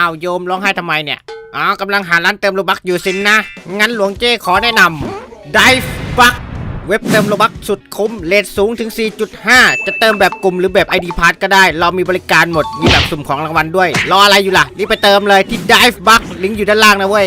อ้าวโยมร้องไห้ทำไมเนี่ยอ๋อกำลังหาร้านเติมโลบักอยู่สินนะ งั้นหลวงเจ้ขอแนะนำ Dive Buck เว็บเติมโลบักสุดคุ้มเลทสูงถึง 4.5 จะเติมแบบกลุ่มหรือแบบ ID p a s s ก็ได้ เรามีบริการหมด มีแบบสุ่มของรางวัลด้วย รออะไรอยู่ล่ะ รีบไปเติมเลยที่ Dive Buck ลิงก์อยู่ด้านล่างนะเว้ย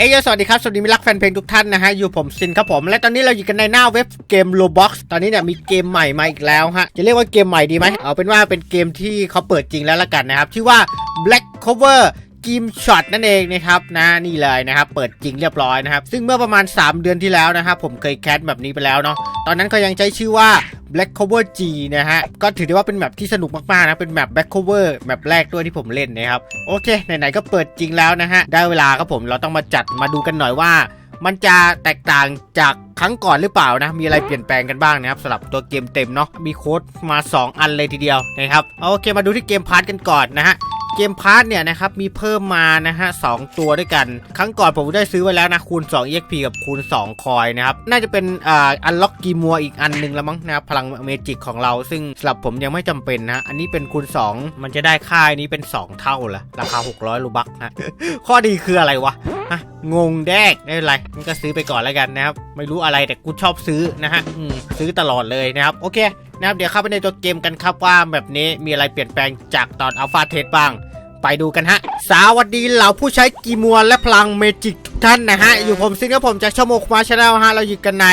เอ้ยสวัสดีครับ สวัสดีมิรรักแฟนเพลงทุกท่านนะฮะ อยู่ผมซินครับผม และตอนนี้เราอยู่กันในหน้าเว็บเกม Roblox ตอนนี้เนี่ยมีเกมใหม่มาอีกแล้วฮะ จะเรียกว่าเกมใหม่ดีไหม เอาเป็นว่าเป็นเกมที่เขาเปิดจริงแล้วละกันนะครับ ชื่อว่า Black Cover กิมช็อตนั่นเองนะครับนะนี่เลยนะครับเปิดจริงเรียบร้อยนะครับ ซึ่งเมื่อประมาณ 3 เดือนที่แล้วนะครับผมเคยแคสแบบนี้ไปแล้วเนาะตอนนั้นเขายังใช้ชื่อว่า Black Cover G นะฮะ ก็ถือได้ว่าเป็นแมปที่สนุกมากๆนะ เป็นแมป Black Cover แมปแรกด้วยที่ผมเล่นนะครับ โอเค ไหนๆ ก็เปิดจริงแล้วนะฮะ ได้เวลาครับผมเราต้องมาจัดมาดูกันหน่อยว่า มันจะแตกต่างจากครั้งก่อนหรือเปล่านะ มีอะไรเปลี่ยนแปลงกันบ้างนะครับสำหรับตัวเกมเต็มเนาะมีโค้ดมา 2 อันเลยทีเดียวนะครับโอเคมาดูที่เกมพาร์ทกันก่อนนะฮะเกมพาร์ทเนี่ยนะครับมีเพิ่มมานะฮะสตัวด้วยกัน ครั้งก่อนผมได้ซื้อไว้แล้วนะคูณ 2 EXP กับคูณ 2 คอยนะครับ น่าจะเป็นอ่าอันล็อกกีมัวอีกอันหนึงแล้วมั้งนะพลังเมจิกของเรา ซึ่งสำหรับผมยังไม่จำเป็นนะ อันนี้เป็นคูณ 2 มันจะได้ค่ายนี้เป็น 2 เท่าละราคา 600ลูบักนะข้อดีคืออะไรวะงงแดกไม่เป็นไรงั้นก็ซื้อไปก่อนแล้วกันนะครับ ไม่รู้อะไรแต่กูชอบซื้อนะฮะซื้อตลอดเลยนะครับ โอเค นะครับเดี๋ยวเข้าไปในตัวเกมกันครับว่าแบบนี้มีอะไรเปลี่ยนแปลงจากตอนอัลฟาเทสบ้าง ไปดูกันฮะ สวัสดีเหล่าผู้ใช้กีมัวและพลังเมจิกทุกท่านนะฮะ อยู่ผมซิงกับผมจากช่องโมกมาชาแนลฮะ เราอยู่กันใน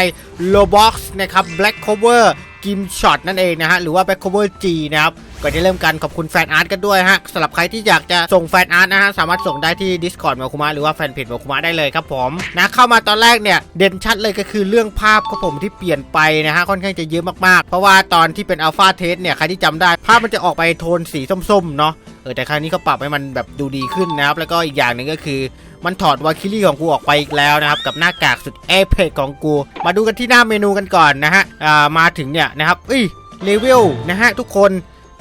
Roblox นะครับ Black Cover กิมช็อตนั่นเองนะฮะ หรือว่า Black Cover G นะครับ ก่อนจะเริ่มกันขอบคุณแฟนอาร์ตกันด้วยฮะสำหรับใครที่อยากจะส่งแฟนอาร์ตนะฮะสามารถส่งได้ที่ Discord มาคุมาหรือว่าแฟนเพจมาคุมาได้เลยครับผมนะเข้ามาตอนแรกเนี่ยเด่นชัดเลยก็คือเรื่องภาพครับผมที่เปลี่ยนไปนะฮะค่อนข้างจะเยอะมากๆ เพราะว่าตอนที่เป็นอัลฟาเทสเนี่ยใครที่จำได้ภาพมันจะออกไปโทนสีส้มๆเนาะเออแต่ครั้งนี้เขาปรับให้มันแบบดูดีขึ้นนะครับแล้วก็อีกอย่างหนึ่งก็คือมันถอดวาคิลี่ของกูออกไปอีกแล้วนะครับ กับหน้ากากสุดเอเพกของกู มาดูกันที่หน้าเมนูกันก่อนนะฮะมาถึงเนี่ยนะครับเอ้ยเลเวลนะฮะทุกคน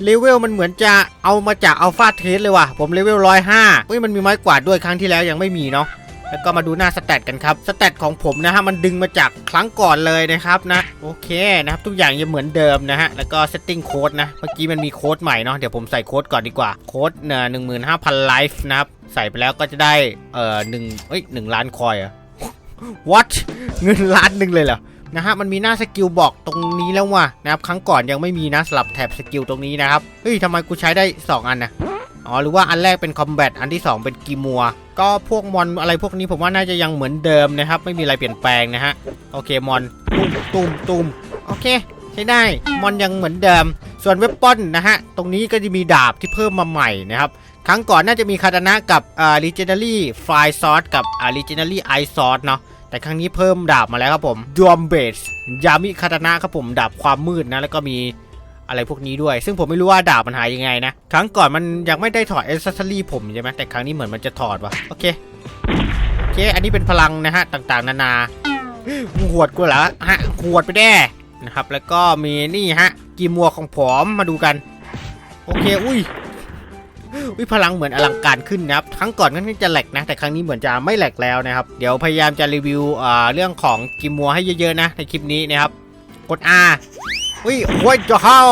เลเวลมันเหมือนจะเอามาจากอัลฟาเทสเลยว่ะ ผมเลเวลร้อยห้าเอ้ยมันมีไม้กวาดด้วยครั้งที่แล้วยังไม่มีเนาะแล้วก็มาดูหน้าสแตทกันครับสแตทของผมนะฮะมันดึงมาจากครั้งก่อนเลยนะครับนะโอเคนะครับทุกอย่างยังเหมือนเดิมนะฮะแล้วก็ setting code นะเมื่อกี้มันมีโค้ดใหม่เนาะเดี๋ยวผมใส่โค้ดก่อนดีกว่าโค้ดเน่หนึ่งหมื่นห้าพันไลฟ์นะครับใส่ไปแล้วก็จะได้เอ่อหนึ่งเอ้ยหนึ่งล้านคอยอะ what เงินล้านหนึ่งเลยเหรอ นะฮะมันมีหน้าสกิลบอกตรงนี้แล้วว่ะนะครับครั้งก่อนยังไม่มีนะสลับแถบสกิลตรงนี้นะครับเฮ้ยทำไมกูใช้ได้ 2 อันนะอ๋อหรือว่าอันแรกเป็นคอมแบทอันที่ 2 เป็นกีมัว ก็พวกมอนอะไรพวกนี้ผมว่าน่าจะยังเหมือนเดิมนะครับ ไม่มีอะไรเปลี่ยนแปลงนะฮะโอเคมอนตุ้มตุ้มตุ้มโอเคใช้ได้มอนยังเหมือนเดิม ส่วนเว็บปอนนะฮะตรงนี้ก็จะมีดาบที่เพิ่มมาใหม่นะครับครั้งก่อนน่าจะมีคาตานะกับอ่า legendary fly sword กับอ่า legendary ice sword เนาะ แต่ครั้งนี้เพิ่มดาบมาแล้วครับผมดวมเบสยามิคาตนะครับผมดาบความมืดนะ แล้วก็มีอะไรพวกนี้ด้วย ซึ่งผมไม่รู้ว่าดาบมันหายยังไงนะ ครั้งก่อนมันยังไม่ได้ถอดเอ c เซอรี่ผมใช่ไหมแต่ครั้งนี้เหมือนมันจะถอดวะโอเคโอเค อันนี้เป็นพลังนะฮะต่างๆ นานามึงหวดกูเหรอฮะหวดไปแด้นะครับ แล้วก็มีนี่ฮะกีมัวของผมมาดูกัน โอเค อุ้ย วิพลังเหมือนอลังการขึ้นนะครับครั้งก่อนก็จะแหลกนะ แต่ครั้งนี้เหมือนจะไม่แหลกแล้วนะครับ เดี๋ยวพยายามจะรีวิวเรื่องของกิมมัวให้เยอะๆนะ ในคลิปนี้นะครับ กด R อุ้ยโอ้ยจะเข้า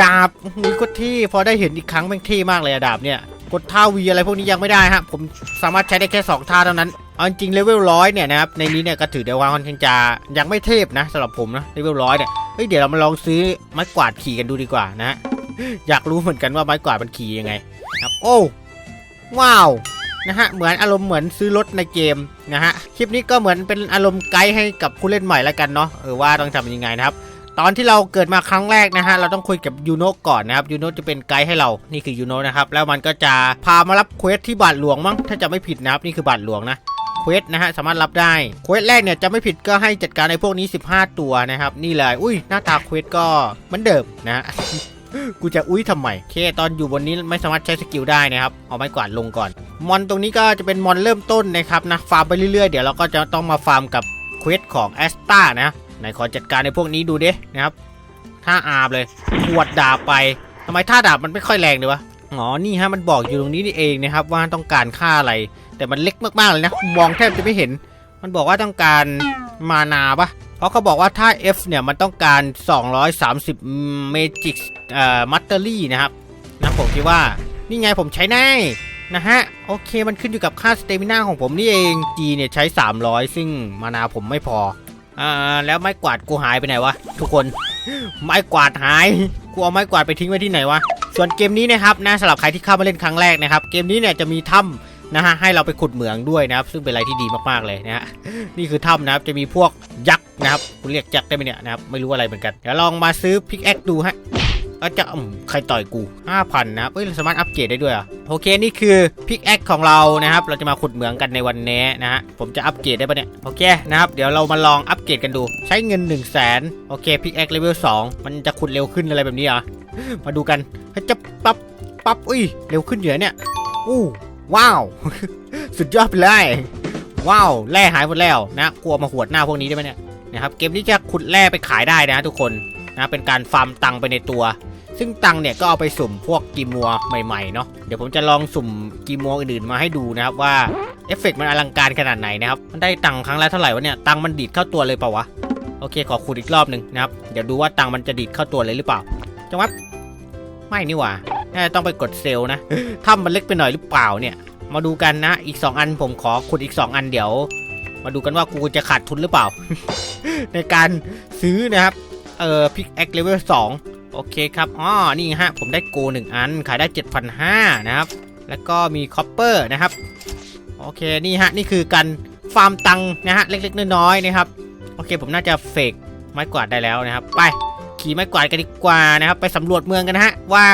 ดาบอุ้ยกดที่พอได้เห็นอีกครั้งแม่งเท่มากเลยอะดาบเนี่ยกดท่าวีอะไรพวกนี้ยังไม่ได้ฮะผมสามารถใช้ได้แค่ 2 ท่าเท่านั้นเอาจริงเลเวลร้อยเนี่ยนะครับในนี้เนี่ยก็ถือได้ว่าค่อนข้างจะยังไม่เทพนะสำหรับผมนะเลเวลร้อยเนี่ยเฮ้ยเดี๋ยวเรามาลองซื้อไม้กวาดขี่กันดูดีกว่านะฮะ อยากรู้เหมือนกันว่าไม้กวาดมันขี่ยังไงครับโอ้ว้าวนะฮะเหมือนอารมณ์เหมือนซื้อรถในเกมนะฮะคลิปนี้ก็เหมือนเป็นอารมณ์ไกด์ให้กับผู้เล่นใหม่แล้วกันเนาะเออว่าต้องทำยังไงนะครับ ตอนที่เราเกิดมาครั้งแรกนะฮะเราต้องคุยกับยูโนะก่อนนะครับยูโนะจะเป็นไกด์ให้เรานี่คือยูโนะนะครับแล้วมันก็จะพามารับเควสที่บาทหลวงมั้งถ้าจะไม่ผิดนะครับนี่คือบาทหลวงนะเควสนะฮะสามารถรับได้เควสแรกเนี่ยจะไม่ผิดก็ให้จัดการในพวกนี้ 15 ตัวนะครับนี่เลยอุ้ยหน้าตาเควสก็เหมือนเดิมนะ กูจะอุ้ยทำไมเค ตอนอยู่บนนี้ไม่สามารถใช้สกิลได้นะครับ เอาไม้กวาดลงก่อน มอนตรงนี้ก็จะเป็นมอนเริ่มต้นนะครับนะ ฟาร์มไปเรื่อยๆ เดี๋ยวเราก็จะต้องมาฟาร์มกับเควสของแอสตานะไหนขอจัดการในพวกนี้ดูเดินะครับท่าอาบเลยขวดดาบไปทำไมท่าดาบมันไม่ค่อยแรงเลยวะอ๋อ นี่ฮะ มันบอกอยู่ตรงนี้นี่เองนะครับว่าต้องการค่าอะไร แต่มันเล็กมากๆเลยนะ มองแทบจะไม่เห็น มันบอกว่าต้องการมานาปะ เพราะเขาบอกว่าถ้า F เนี่ยมันต้องการ 230 Magic เอ่อ m a t e r y นะครับนะผมคิดว่านี่ไงผมใช้ได้นะฮะ โอเคมันขึ้นอยู่กับค่าสเตมินาของผมนี่เอง G เนี่ยใช้ 300 ซึ่งมานาผมไม่พออ่าแล้วไม้กวาดกูหายไปไหนวะ ทุกคนไม้กวาดหายกูเอาไม้กวาดไปทิ้งไว้ที่ไหนวะส่วนเกมนี้นะครับนะสำหรับใครที่เข้ามาเล่นครั้งแรกนะครับ เกมนี้เนี่ยจะมีถ้ำ นะฮะให้เราไปขุดเหมืองด้วยนะครับ ซึ่งเป็นอะไรที่ดีมากๆเลยนะฮะนี่คือถ้ำนะครับจะมีพวกยักษ์นะครับคุณเรียกยักษ์ได้ไหมเนี่ยนะครับไม่รู้อะไรเหมือนกันเดี๋ยวลองมาซื้อพิกแอคดูฮะก็จะอืมใครต่อยกู5,000นะครับเอ้ยสามารถอัปเกรดได้ด้วยอะโอเคนี่คือพิกแอคของเรานะครับ เราจะมาขุดเหมืองกันในวันนี้นะฮะผมจะอัปเกรดได้ปะเนี่ยโอเคนะครับเดี๋ยวเรามาลองอัปเกรดกันดู ใช้เงิน 1 0 0 0 0แสนโอเคพิกแอคเลเวล2มันจะขุดเร็วขึ้นอะไรแบบนี้เหรอมาดูกันจะปั๊บปั๊บอุ้ยเร็วขึ้นเยอะเนี่ยอู้ ว้าว สุดยอดไปเลย ว้าวแร่หายหมดแล้วนะกลัวมาหวดหน้าพวกนี้ได้ไหมเนี่ยนะครับเกมนี้จะขุดแร่ไปขายได้นะทุกคนนะเป็นการฟาร์มตังค์ไปในตัว ซึ่งตังค์เนี่ยก็เอาไปสุ่มพวกกีมัวใหม่ๆเนาะเดี๋ยวผมจะลองสุ่มกีมัวอื่นๆมาให้ดูนะครับว่าเอฟเฟกต์มันอลังการขนาดไหนนะครับมันได้ตังค์ครั้งละเท่าไหร่วะเนี่ยตังค์มันดีดเข้าตัวเลยเปล่าวะโอเคขอขุดอีกรอบหนึ่งนะครับเดี๋ยวดูว่าตังค์มันจะดีดเข้าตัวเลยหรือเปล่าจังหวะไม่นี่หว่า น่าจะต้องไปกดเซลล์นะถ้ำมันเล็กไปหน่อยหรือเปล่าเนี่ย มาดูกันนะ อีก 2 อันผมขอขุดอีก 2 อันเดี๋ยว มาดูกันว่ากูจะขาดทุนหรือเปล่า ในการซื้อนะครับ เอ่อพิกแอคเลเวล2โอเคครับอ๋อนี่ฮะ ผมได้โกหนึ่งอัน ขายได้ 7,500นะครับ แล้วก็มีคอปเปอร์นะครับ โอเค นี่ฮะ นี่คือการฟาร์มตังค์นะฮะ เล็กๆ น้อยๆ นะครับ โอเค ผมน่าจะเฟกไม้กวาดได้แล้วนะครับ ไป ขี่ไม้กวาดกันดีกว่านะครับ ไปสำรวจเมืองกันนะฮะ ว่า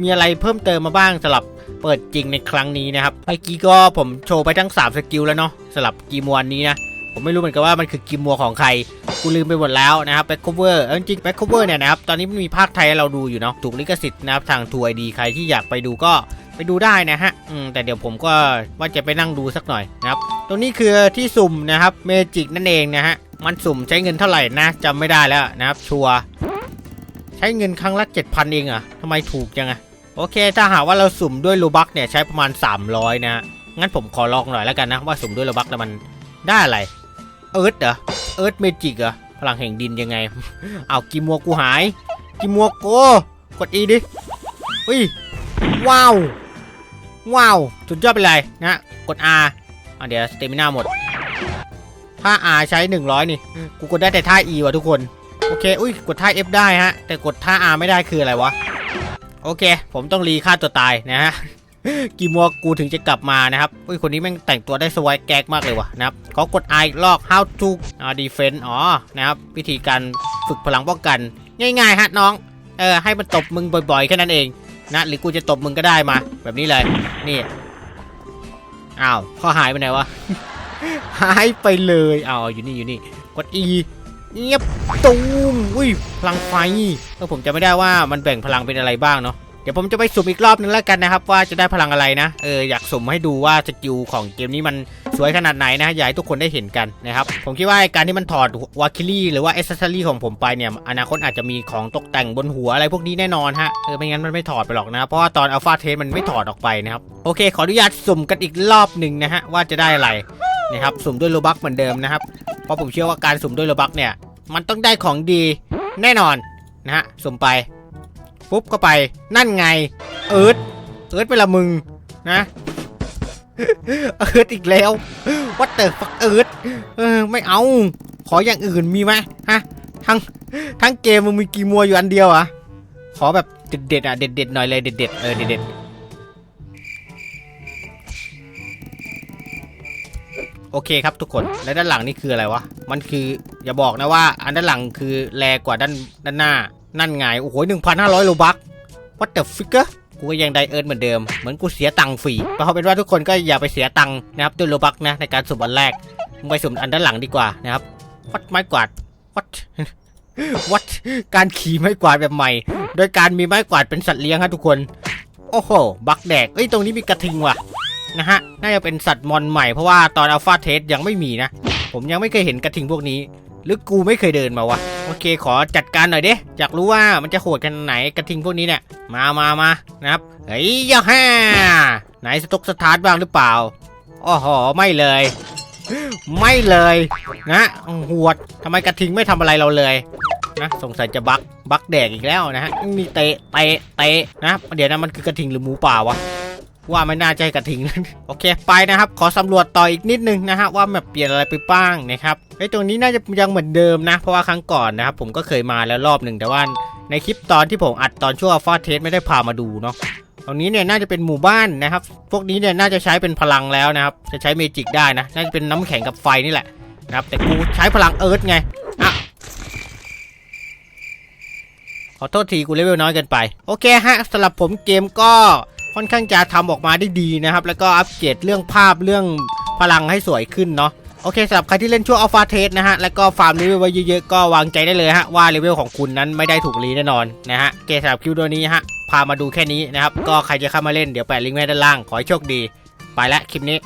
มีอะไรเพิ่มเติมมาบ้างสำหรับเปิดจริงในครั้งนี้นะครับเมื่อกี้ก็ผมโชว์ไปทั้ง 3 สกิลแล้วเนาะสำหรับกีมวนนี้นะ ผมไม่รู้เหมือนกันว่ามันคือกีมัวของใคร กูลืมไปหมดแล้วนะครับแบ็คโคเวอร์จริงแบ็คโคเวอร์เนี่ยนะครับ ตอนนี้มันมีภาคไทยให้เราดูอยู่เนาะ ถูกลิขสิทธิ์นะครับทางทูไอดีใครที่อยากไปดูก็ไปดูได้นะฮะแต่เดี๋ยวผมก็ว่าจะไปนั่งดูสักหน่อยนะครับ ตรงนี้คือที่สุ่มนะครับเมจิกนั่นเองนะฮะ มันสุ่มใช้เงินเท่าไหร่นะจำไม่ได้แล้วนะครับ ชัวร์ใช้เงินครั้งละ7,000เองอะทำไมถูกจังอะ โอเค ถ้าหากว่าเราสุ่มด้วยโลบักเนี่ยใช้ประมาณ 300นะฮะงั้นผมขอลองหน่อยแล้วกันนะ ว่าสุ่มด้วยโลบักแล้วมันได้อะไร เอิร์ธเหรอ เอิร์ธเมจิกเหรอ พลังแห่งดินยังไง เอากิมัวกูหาย กิมัวโก กดอีดิอุ้ย ว้าว ว้าว สุดยอดไปเลยนะ กด R อะเดี๋ยวสเตมิน่าหมด ถ้า R ใช้ 100 นี่ กูกดได้แต่ท่า E ว่ะทุกคน โอเค อุ้ย กดท่า F ได้ฮะ แต่กดท่า R ไม่ได้คืออะไรวะ โอเค ผมต้องรีฆ่าตัวตายนะฮะกี่มัวกูถึงจะกลับมานะครับอุ้ยคนนี้แม่งแต่งตัวได้สวยแก๊กมากเลยวะนะครับขอกด I อีกรอบ how to อ่า defense อ๋อนะครับวิธีการฝึกพลังป้องกัน ง่ายๆฮะน้องเออให้มันตบมึงบ่อยๆแค่นั้นเองนะหรือกูจะตบมึงก็ได้มา แบบนี้เลยนี่อ้าวเขาหายไปไหนวะหายไปเลยอ้าวอยู่นี่อยู่นี่กด E เงียบตูมอุ้ยพลังไฟเออผมจะไม่ได้ว่ามันแบ่งพลังเป็นอะไรบ้างเนาะเดี๋ยวผมจะไปสุ่มอีกรอบนึงแล้วกันนะครับ ว่าจะได้พลังอะไรนะเอออยากสุ่มให้ดูว่าสกิลของเกมนี้มันสวยขนาดไหนนะอยากให้ทุกคนได้เห็นกันนะครับ ผมคิดว่าการที่มันถอดวาคิลี่หรือว่าเอเซอรี่ของผมไปเนี่ย อนาคตอาจจะมีของตกแต่งบนหัวอะไรพวกนี้แน่นอนฮะเออไม่งั้นมันไม่ถอดไปหรอกนะ เพราะว่าตอนอัลฟาเทสมันไม่ถอดออกไปนะครับ โอเค ขออนุญาตสุ่มกันอีกรอบหนึ่งนะฮะว่าจะได้อะไร นะครับสุ่มด้วยโลบักเหมือนเดิมนะครับ เพราะผมเชื่อว่าการสุ่มด้วยโลบักเนี่ย มันต้องได้ของดีแน่นอนนะฮะสุ่มไป ปุ๊บเข้าไปนั่นไง เอิร์ธเอิร์ธเวลามึงนะเอิร์ธอีกแล้ววัดเตอร์ฟักเอิร์ธเออไม่เอา ขออย่างอื่นมีไหมฮะทั้งทั้งเกมมึงมีกี่มัวอยู่อันเดียวอะขอแบบเด็ดๆอะเด็ดๆหน่อยเลยเด็ดๆเออเด็ดๆ โอเคครับทุกคน แล้วด้านหลังนี่คืออะไรวะ มันคืออย่าบอกนะว่า อันด้านหลังคือแรงกว่าด้านด้านหน้า นั่นไง โอ้โหหนึ่งพันห้าร้อยโลบัก What the f i g u r e กูก็ยังไดเอิร์นเหมือนเดิม เหมือนกูเสียตังค์ฟรีเพราะเป็นว่าทุกคนก็อย่าไปเสียตังค์นะครับด้วยโลบักนะในการสุ่มอันแรกไปสุ่มอันด้านหลังดีกว่านะครับวัดไม้กวาดวัดวัดการขี่ไม้กวาดแบบใหม่ โดยการมีไม้กวาดเป็นสัตว์เลี้ยงฮะทุกคน โอ้โห บักแดกเอ้ยตรงนี้มีกระทิงว่ะ นะฮะ น่าจะเป็นสัตว์มอนใหม่เพราะว่าตอนอัลฟาเทสยังไม่มีนะ ผมยังไม่เคยเห็นกระทิงพวกนี้ หรือกูไม่เคยเดินมาวะ โอเค ขอจัดการหน่อยเด้อยากรู้ว่ามันจะโหดขนไหนกระทิงพวกนี้เนี่ย มามามานะครับ เฮ้ยย่าฮ่าไหนสต็อกสตาร์ทบ้างหรือเปล่าอ๋อหอไม่เลย ไม่เลยนะหวดทำไมกระทิงไม่ทำอะไรเราเลยนะสงสัยจะบักบักแดกอีกแล้วนะฮะมีเตะเตะเตะนะเดี๋ยวนะมันคือกระทิงหรือหมูป่าวะ ว่าไม่น่าใช่กระทิงโอเคไปนะครับ ขอสำรวจต่ออีกนิดนึงนะฮะว่าแบบเปลี่ยนอะไรไปบ้างนะครับไอ้ตรงนี้น่าจะยังเหมือนเดิมนะ เพราะว่าครั้งก่อนนะครับผมก็เคยมาแล้วรอบหนึ่งแต่ว่าในคลิปตอนที่ผมอัดตอนช่วงฟาเทสไม่ได้พามาดูเนาะตรงนี้เนี่ยน่าจะเป็นหมู่บ้านนะครับ พวกนี้เนี่ยน่าจะใช้เป็นพลังแล้วนะครับ จะใช้เมจิกได้นะ น่าจะเป็นน้ำแข็งกับไฟนี่แหละนะครับ แต่กูใช้พลังเอิร์ธไงอะขอโทษทีกูเลเวลน้อยเกินไป โอเคฮะสำหรับผมเกมก็ ค่อนข้างจะทำออกมาได้ดีนะครับ แล้วก็อัปเกรดเรื่องภาพเรื่องพลังให้สวยขึ้นเนาะโอเคสำหรับใครที่เล่นช่วงอัลฟาเทสนะฮะ แล้วก็ฟาร์มเลเวลไว้เยอะๆ ก็วางใจได้เลยฮะ ว่าเลเวลของคุณนั้นไม่ได้ถูกรีแน่นอนนะฮะเกสำหรับคลิปตัวนี้ฮะ พามาดูแค่นี้นะครับ ก็ใครจะเข้ามาเล่นเดี๋ยวแปะลิงก์ไว้ด้านล่าง ขอให้โชคดี ไปละคลิปนี้